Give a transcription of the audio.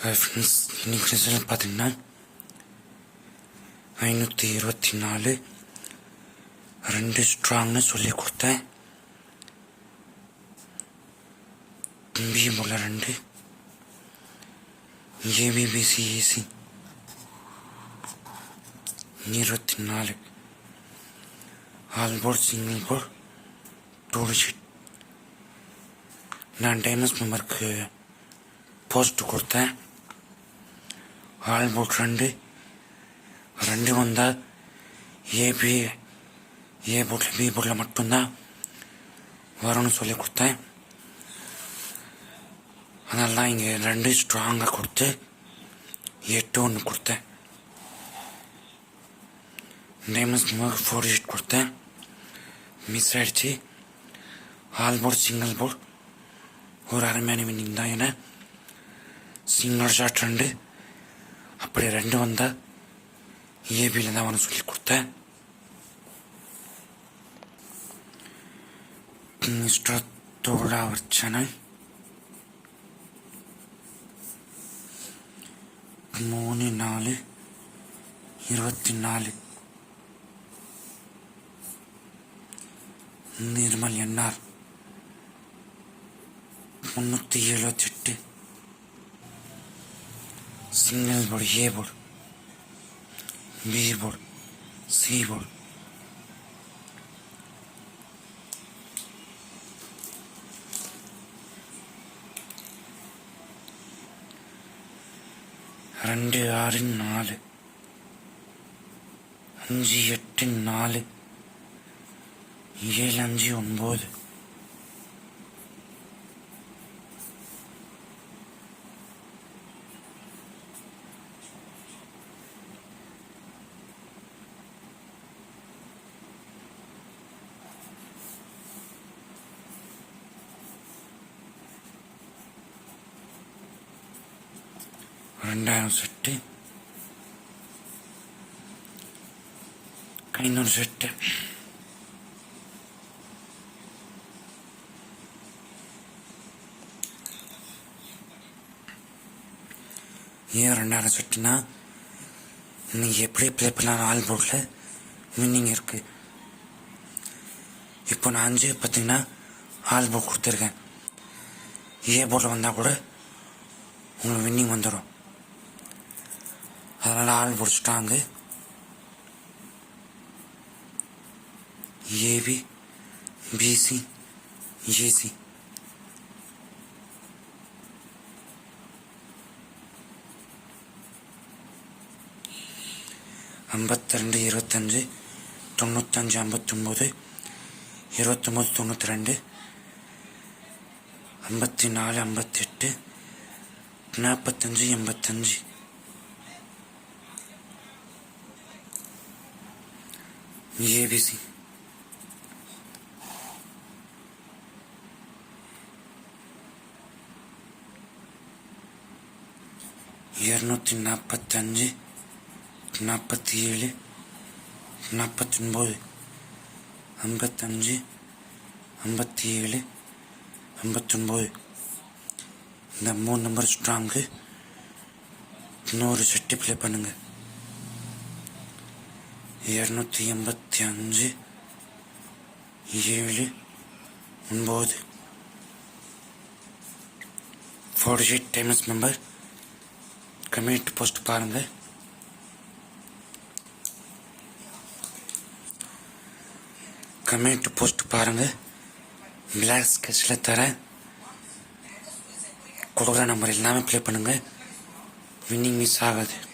Friends இன்னைக்கு result பார்த்தீங்கன்னா ஐநூற்றி இருபத்தி நாலு. ரெண்டு ஸ்ட்ராங்னு சொல்லி கொடுத்தேன். பிஎம்ஓல ரெண்டு. ஏபிபிசிஇசி இருபத்தி நாலு. All port single port two sheet நான் டைமஸ் மெம்பருக்கு போஸ்ட் கொடுத்தேன். ஆல் போர்ட் ரெண்டு ரெண்டு வந்தால் ஏபி ஏ போட்டில் பி போர்ட்டில் மட்டும்தான் வரும்னு சொல்லி கொடுத்தேன் அதனால தான் இங்கே ரெண்டு ஸ்ட்ராங்காக கொடுத்து எட்டு ஒன்று கொடுத்தேன் நேமஸ் ஃபோர் ஷீட் கொடுத்தேன் மிஸ் ஆகிடுச்சு ஆல் போர்ட் சிங்கிள் போர்ட் ஒரு அருமையான வின்னிங் தான் என்ன சிங்கிள் ஷாட் ரெண்டு அப்படி ரெண்டு வந்தால் ஏபியில் தான் அவனை சொல்லி கொடுத்தேன். இஷ்டத்தோட அவர் மூணு நாலு இருபத்தி நாலு. நிர்மல் என்ஆர் முன்னூற்றி எழுபத்தெட்டு single board A board B board C board ரெண்டு ஆறு நாலு அஞ்சு எட்டு நாலு ஏழு அஞ்சு ஒன்பது. ரெண்டாயிரம் செட்டு ஐநூறு செட்டு ஏன் ரெண்டாயிரம் செட்டுனா நீங்கள் எப்படி ப்ளே பண்ணலாம் ஆல் போர்டில் வின்னிங் இருக்கு இப்போ நான் அஞ்சு பார்த்தீங்கன்னா ஆல் போர்ட் கொடுத்துருக்கேன் ஏ போர்டில் வந்தால் கூட உங்களுக்கு வின்னிங் வந்துடும் அதனால் ஆள் பிடிச்சிட்டாங்க. ஏபி பிசி ஏசி ஐம்பத்தி ரெண்டு இருபத்தஞ்சு தொண்ணூத்தஞ்சு ஐம்பத்தொம்போது இருபத்தொம்போது தொண்ணூற்றி ரெண்டு ஐம்பத்தி நாலு ஐம்பத்தெட்டு நாற்பத்தஞ்சு எண்பத்தஞ்சு. ஏபிசி. இரநூத்தி நாற்பத்தஞ்சு நாற்பத்தி ஏழு நாற்பத்தி ஒன்பது ஐம்பத்தஞ்சு ஐம்பத்தி ஏழு ஐம்பத்தொன்பது. இந்த மூணு நம்பர் ஸ்ட்ராங்கு இன்னொரு செட்டு ப்ளே பண்ணுங்கள் இரநூத்தி எண்பத்தி அஞ்சு ஏழு ஒன்பது. Forty eight times member community post பாருங்க. கம்யூனிட்டி போஸ்ட் பாருங்க. பிளாக் ஸ்கெட்சில் தரேன் கொடுக்குற நம்பர் எல்லாமே ப்ளே பண்ணுங்க. வின்னிங் மிஸ் ஆகாது.